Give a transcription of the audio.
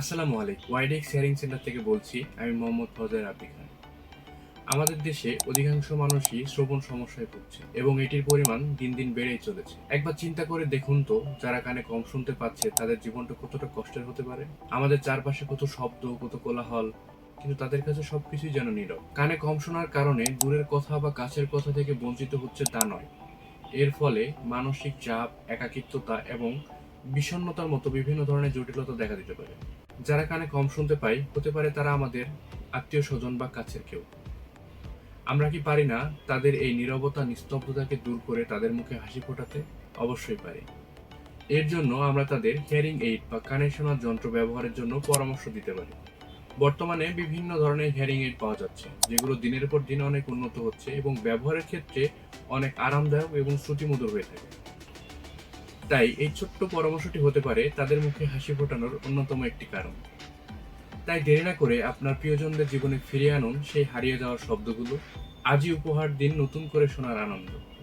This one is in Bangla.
আসসালামু আলাইকুম। ওয়াইডেক্স শেয়ারিং সেন্টার থেকে বলছি, আমি মোহাম্মদ ফজর আব্দি খান। আমাদের দেশে অধিকাংশ মানুষই শ্রবণ সমস্যায় ভুগছে এবং এটির পরিমাণ দিন দিন বেড়েই চলেছে। একবার চিন্তা করে দেখুন তো, যারা কানে কম শুনতে পাচ্ছে, তাদের জীবনটা কতটা কষ্টের হতে পারে? আমাদের চারপাশে কত শব্দ, কত কোলাহল, কিন্তু তাদের কাছে সবকিছুই যেন নীরব। কানে কম শোনার কারণে দূরের কথা বা কাছের কথা থেকে বঞ্চিত হচ্ছে তা নয়। এর ফলে মানসিক চাপ, একাকিত্বতা এবং বিষণ্ণতার মতো বিভিন্ন ধরনের জটিলতা দেখা দিতে পারে। যারা কানে কম শুনতে পাই, হতে পারে তারা আমাদের আত্মীয় স্বজন বা কাছের কেউ। আমরা কি পারি না তাদের এই নীরবতা, নিস্তব্ধতাকে দূর করে তাদের মুখে হাসি ফোটাতে? অবশ্যই পারি। এর জন্য আমরা তাদের হিয়ারিং এইড বা কানে শোনার যন্ত্র ব্যবহারের জন্য পরামর্শ দিতে পারি। বর্তমানে বিভিন্ন ধরনের হিয়ারিং এইড পাওয়া যাচ্ছে, যেগুলো দিনের পর দিন অনেক উন্নত হচ্ছে এবং ব্যবহারের ক্ষেত্রে অনেক আরামদায়ক এবং শ্রুতিমধুর হয়ে থাকে। তাই এই ছোট্ট পরামর্শটি হতে পারে তাদের মুখে হাসি ফোটানোর অন্যতম একটি কারণ। তাই দেরি না করে আপনার প্রিয়জনদের জীবনে ফিরিয়ে আনুন সেই হারিয়ে যাওয়ার শব্দগুলো। আজই উপহার দিন নতুন করে শোনার আনন্দ।